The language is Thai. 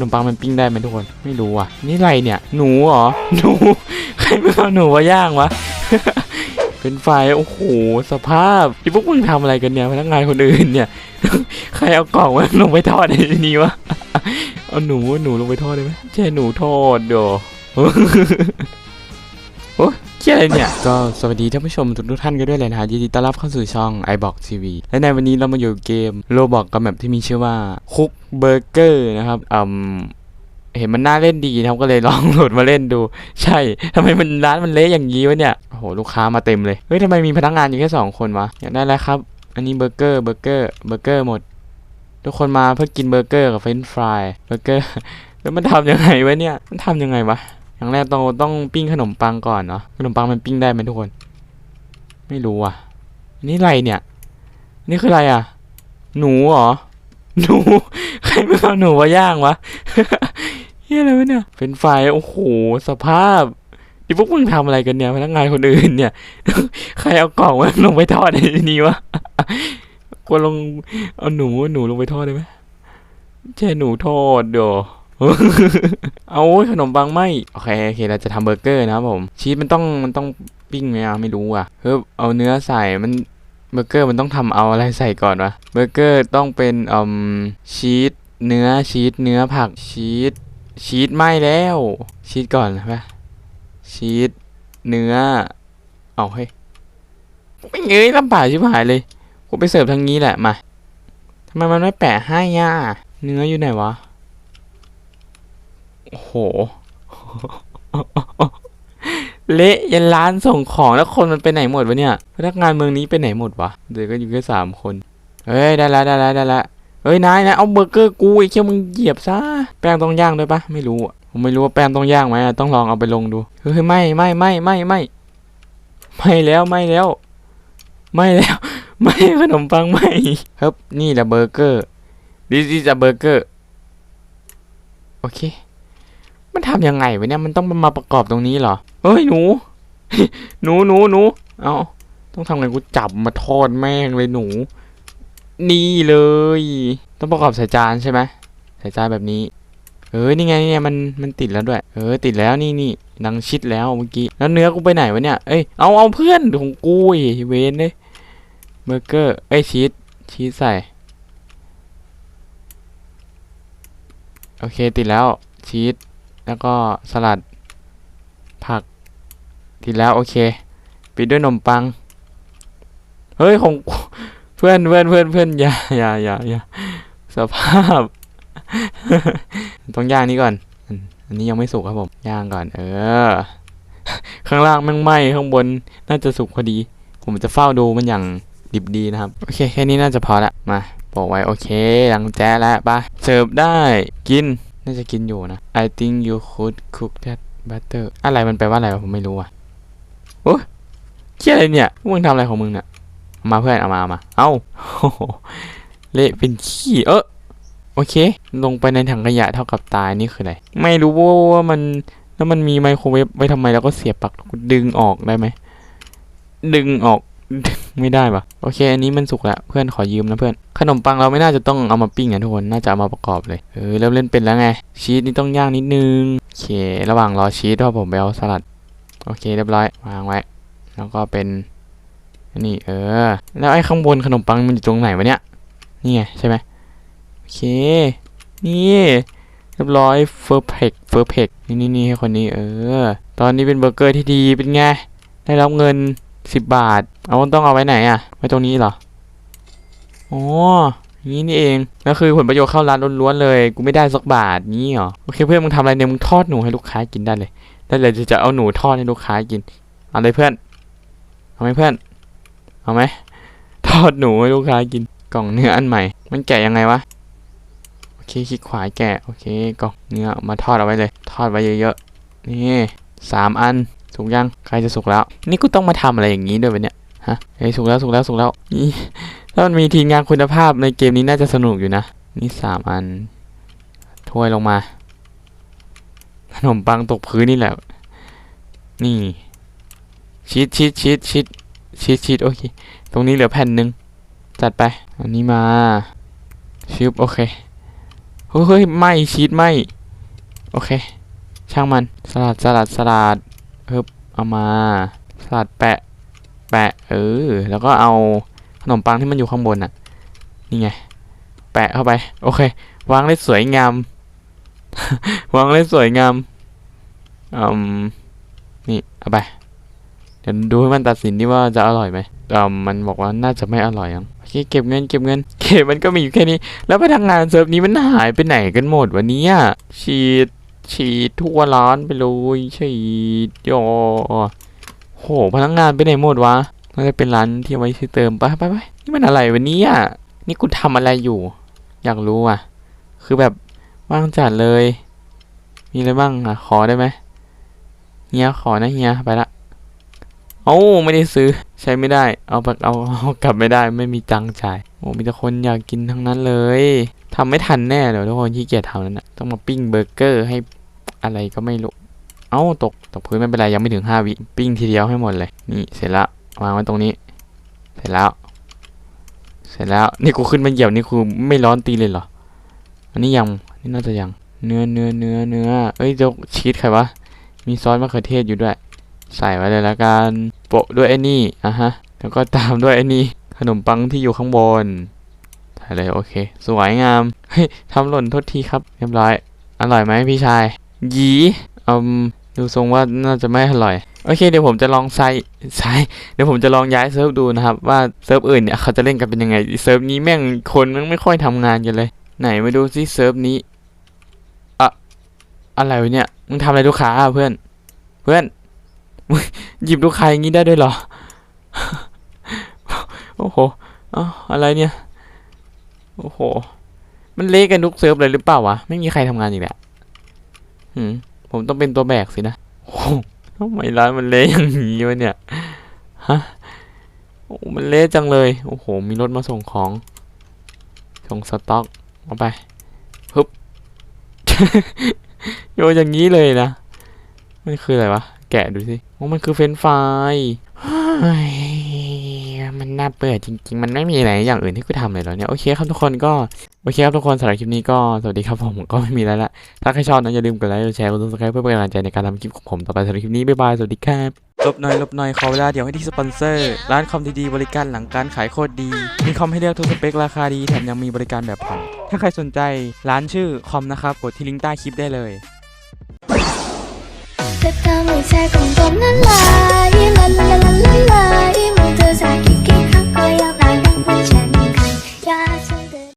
นมปังมันปิ้งได้ไหมทุกคน ไม่รู้อะ นี่อะไรเนี่ย หนูเหรอ หนู ใครไม่เอาหนูมาย่างวะ เป็นไฟ โอ้โห สภาพที่พวกมึงทำอะไรกันเนี่ย พนักงานคนอื่นเนี่ย ใครเอากล่องมาลงไปทอดในนี้วะ เอาหนูหนูลงไปทอดได้ไหมใช่หนูทอดเดี๋ยวโอ้ เกี่ยอะไรเนี่ยก็สวัสดีท่านผู้ชมทุกท่านกันด้วยเลยนะฮะยินดีต้อนรับเข้าสู่ช่อง iBox TV และในวันนี้เรามาอยู่เกมโลบอกกับแบบที่มีชื่อว่าคุกเบอร์เกอร์นะครับอืมเห็นมันน่าเล่นดีนะครับก็เลยลองโหลดมาเล่นดู ใช่ทำไมมันร้านมันเละอย่างนี้วะเนี่ยโอ้โหลูกค้ามาเต็มเลยเฮ้ยทำไมมีพนักงานอยู่แค่สองคนวะอยากได้แล้วครับ อันนี้เบอร์เกอร์เบอร์เกอร์เบอร์เกอร์หมด ทุกคนมาเพื่อกินเบอร์เกอร์กับเฟรนช์ฟรายเบอร์เกอร์แล้วมันทำยังไงวะเนี่ยมันทำยังไงวะ อย่างแรกต้องต้องปิ้งขนมปังก่อนเนาะขนมปังมันปิ้งได้ไหมทุกคน ไม่รู้อะนี่อะไรเนี่ย นี่คืออะไรอะ หนูเหรอหนูใครไม่เอาหนูมาย่างวะเฮียอะไรวะเนี่ยเป็นไฟโอ้โหสภาพที่พวกมึงทำอะไรกันเนี่ยพนักงานคนอื่นเนี่ย ใครเอากล่องมาลงไปทอดในนี้วะกลัวลงเอาหนูหนูลงไปทอดได้ไหมใช่หนูทอดเดี๋ยว เอาขนมปังไหมโอเคโอเคเราจะทำเบอร์เกอร์นะครับผมชีสมันต้องมันต้องปิ้งไหมอะไม่รู้อะเฮ้ยเอาเนื้อใส่มันเบอร์เกอร์มันต้องทำเอาอะไรใส่ก่อนวะเบอร์เกอร์ต้องเป็นอืมชีสเนื้อชีสเนื้อผักชีสชีสไหมแล้วชีสก่อนใช่ปะชีสเนื้อ เอาเฮ้ยไม่เงยลำบากชิบหายเลยกูไปเสิร์ฟทางนี้แหละมาทำไมมันไม่แปะให้อะเนื้ออยู่ไหนวะ โอ้โห เละยันร้านส่งของแล้วคนมันไปไหนหมดวะเนี่ย พนักงานเมืองนี้ไปไหนหมดวะ เดี๋ยวก็อยู่แค่สามคน เฮ้ยได้แล้วได้แล้วได้แล้วเฮ้ยนายนายเอาเบอร์เกอร์กูไอ้เชี่ยมึงเหยียบซะ แป้งต้องย่างด้วยปะไม่รู้อะผมไม่รู้ว่าแป้งต้องย่างไหมอะต้องลองเอาไปลงดูเฮ้ยไม่ไม่ไม่ไม่ไม่ไม่แล้วไม่แล้ว ไม่แล้ว ไม่ขนมปังไม่ครับนี่แหละเบอร์เกอร์ this is a burger โอเค มันทำยังไงวะเนี่ยมันต้องมาประกอบตรงนี้เหรอเฮ้ยหนู หนูหนูหนูเอาต้องทำไงกูจับมาทอดแม่งเลยหนู นี่เลย ต้องประกอบใส่จานใช่ไหมใส่จานแบบนี้ เออนี่ไงเนี่ไงมันมันติดแล้วด้วย เออ ติดแล้วนี่นี่ดังชิดแล้วเมื่อกี้แล้วเนื้อกูไปไหนวะเนี่ยเอ้ยเอาเอาเพื่อนของกูไอ้เวนเลยเบอร์เกอร์เอ้ยชีสชีสใส่โอเคติดแล้วชีส แล้วก็สลัดผักติดแล้วโอเค ปิดด้วยนมปัง เฮ้ยของเพื่อนเพื่อนเพื่อนเพื่อนอย่าอย่าอย่าอย่าสภาพ ต้องย่างนี้ก่อน อันนี้ยังไม่สุกครับผม ย่างก่อน เออ ข้างล่างแมันไหม้ข้างบนน่าจะสุกพอดี ผมจะเฝ้าดูมันอย่างดิบดีนะครับ โอเคแค่นี้น่าจะพอละ มาบอกไว้โอเคหลังแจ้แล้วปะเสิร์ฟได้กิน น่าจะกินอยู่นะ I think you could cook that better อะไรมันแปลว่าอะไรผมไม่รู้อะโอ้ยเชี่ยอะไรเนี่ยมึงทำอะไรของมึงเนี่ยมาเพื่อนเอามาเอามาเอ้าโอ้โหเละเป็นขี้เออโอเค ลงไปในถังขยะเท่ากับตายนี่คืออะไรไม่รู้ว่ามันแล้วมันมีไมโครเวฟไว้ทำไมแล้วก็เสียบปลั๊กดึงออกได้ไหมดึงออก ไม่ได้ปะโอเคอันนี้มันสุกแล้วเพื่อนขอยืมนะเพื่อน ขนมปังเราไม่น่าจะต้องเอามาปิ้งนะทุกคนน่าจะเอามาประกอบเลยเออเริ่มเล่นเป็นแล้วไง ชีสนี่ต้องย่างนิดนึงโอเค ระหว่างรอชีสก็ผมไปเอาสลัด โอเคเรียบร้อยวางไว้ แล้วก็เป็นนนี้เออ แล้วไอ้ข้างบนขนมปังมันอยู่ตรงไหนวะเนี่ยนี่ไงใช่ไหมโอเค นี่เรียบร้อยเฟอร์เพกเฟอร์เพกนี่นี่นี่ให้คนนี้เออ ตอนนี้เป็นเบอร์เกอร์ที่ดีเป็นไงได้รับเงิน สิบบาท เอาต้องเอาไว้ไหนอะไว้ตรงนี้เหรออ๋ออย่างนี้นี่เองแล้วคือผลประโยชน์เข้าร้านล้วนๆเลย กูไม่ได้สักบาทนี่เหรอ โอเคเพื่อนมึงทำอะไรเนี่ยมึงทอดหนูให้ลูกค้ากินได้เลย ได้เลยจะเอาหนูทอดให้ลูกค้ากิน เอาเลยเพื่อน เอาไหมเพื่อน เอาไหม ทอดหนูให้ลูกค้ากิน กล่องเนื้ออันใหม่ มันแกะยังไงวะ โอเคคลิกขวาแกะ โอเคกล่องเนื้อมาทอดเอาไว้เลย ทอดไว้เยอะๆ นี่สามอัน สุกยังใกล้จะสุกแล้ว นี่กูต้องมาทำอะไรอย่างนี้ด้วยวะเนี่ยฮะเฮ้ยสุกแล้วสุกแล้วสุกแล้วนี่ถ้ามันมีทีมงานคุณภาพในเกมนี้น่าจะสนุกอยู่นะ นี่สามอันถ้วยลงมาขนมปังตกพื้นนี่แหละ นี่ชีสชีสชีสชีสชีสชีสโอเค ตรงนี้เหลือแผ่นหนึ่งจัดไป อันนี้มา ชิบโอเค เฮ้ยไม่ชีสไม่ โอเค ช่างมัน สลัดสลัดสลัด เฮ้บเอามาสลัดแปะ แปะ เออ แล้วก็เอาขนมปังที่มันอยู่ข้างบนน่ะ นี่ไง แปะเข้าไป โอเค วางได้สวยงาม วางได้สวยงามอืมนี่เอาไป เดี๋ยวดูให้มันตัดสินดิว่าจะอร่อยไหมอ่ามันบอกว่าน่าจะไม่อร่อยยังโอเคเก็บเงินเก็บเงินเก็บมันก็มีอยู่แค่นี้ แล้วพนักงานเซิร์ฟนี้มันหายไปไหนกันหมดวันนี้ฉีด ฉีดทั่วร้านไปเลยฉีดโยโหพนักงานไปไหนหมดวะน่าจะเป็นร้านที่เอาไว้ซื้อเติมไปไปไปนี่มันอะไรวันนี้อะนี่กูทำอะไรอยู่ อยากรู้อะ คือแบบว่างจัดเลย มีอะไรบ้างอะ ขอได้ไหมเฮียขอนะเฮียไปละโอ้ไม่ได้ซื้อใช้ไม่ได้ เอาไปเอาเอากลับไม่ได้ไม่มีตังจ่ายโอ้มีแต่คนอยากกินทั้งนั้นเลยทำไม่ทันแน่เดี๋ยวทุกคนขี้เกียจทำแล้วนะต้องมาปิ้งเบอร์เกอร์ให้ อะไรก็ไม่รู้ เอ้าตกตกพื้นไม่เป็นไรยังไม่ถึงห้าวิปิ้งทีเดียวให้หมดเลย นี่เสร็จแล้ววางไว้ตรงนี้ เสร็จแล้ว เสร็จแล้วนี่กูขึ้นมาเหยียบนี่กูไม่ร้อนตีเลยเหรอ อันนี้ยังนี่น่าจะยัง เนื้อเนื้อเนื้อเนื้อเอ้ยเดี๋ยวชีสใครวะมีซอสมะเขือเทศอยู่ด้วย ใส่ไว้เลยละกันโปะด้วยไอ้นี่อะฮะแล้วก็ตามด้วยไอ้นี่ขนมปังที่อยู่ข้างบนถ่ายเลยโอเค สวยงาม เฮ้ยทำหล่นโทษทีครับ เรียบร้อย อร่อยไหมพี่ชาย ยีอืมดูทรงว่าน่าจะไม่อร่อย โอเคเดี๋ยวผมจะลองใส่ใส่เดี๋ยวผมจะลองย้ายเซิร์ฟดูนะครับ ว่าเซิร์ฟอื่นเนี่ยเขาจะเล่นกันเป็นยังไงเซิร์ฟนี้แม่งคนมันไม่ค่อยทำงานกันเลย ไหนมาดูซิเซิร์ฟนี้อะอะไรเนี่ยมึงทำอะไรลูกค้าเพื่อน เพื่อนมึงหยิบลูกค้าอย่างนี้ได้ด้วยเหรอโอ้โหอ๋ออะไรเนี่ย โอ้โห มันเละกันทุกเซิร์ฟเลยหรือเปล่าวะ ไม่มีใครทำงานอีกแหละืมผมต้องเป็นตัวแบกสินะโอ้โหทำไมร้านมันเละอย่างนี้วะเนี่ย ฮะ โอ้ มันเละจังเลย โอ้โห มีรถมาส่งของ ส่งสต็อกเอาไปฮึบโยนอย่างนี้เลยนะ มันคืออะไรวะ แกะดูสิโอ้มันคือเฟนช์ฟมันน่าเบื่อจริง ๆ มันไม่มีอะไรอย่างอื่นที่กูทำเลยหรอเนี่ย โอเคครับทุกคนก็ โอเคครับทุกคนสำหรับคลิปนี้ก็สวัสดีครับผมก็ไม่มีแล้วละถ้าใครชอบนะอย่าลืมกดไลค์กดแชร์กดซับสไครป์เพื่อเป็นกำลังใจในการทำคลิปของผมต่อไปสำหรับคลิปนี้บ๊ายบายสวัสดีครับลบหน่อยลบหน่อยขอเวลาเดี๋ยวให้ที่สปอนเซอร์ ร้านคอมดีๆบริการหลังการขายโคตรดี มีคอมให้เลือกทุกสเปคราคาดีแถมยังมีบริการแบบผ่อนถ้าใครสนใจร้านชื่อคอมนะครับกดที่ลิงก์ใต้คลิปได้เลยจะทำให้ใจของผมนั้นลายลาลาลาลาลายเมื่อเธอสายกิ๊กกิ๊ก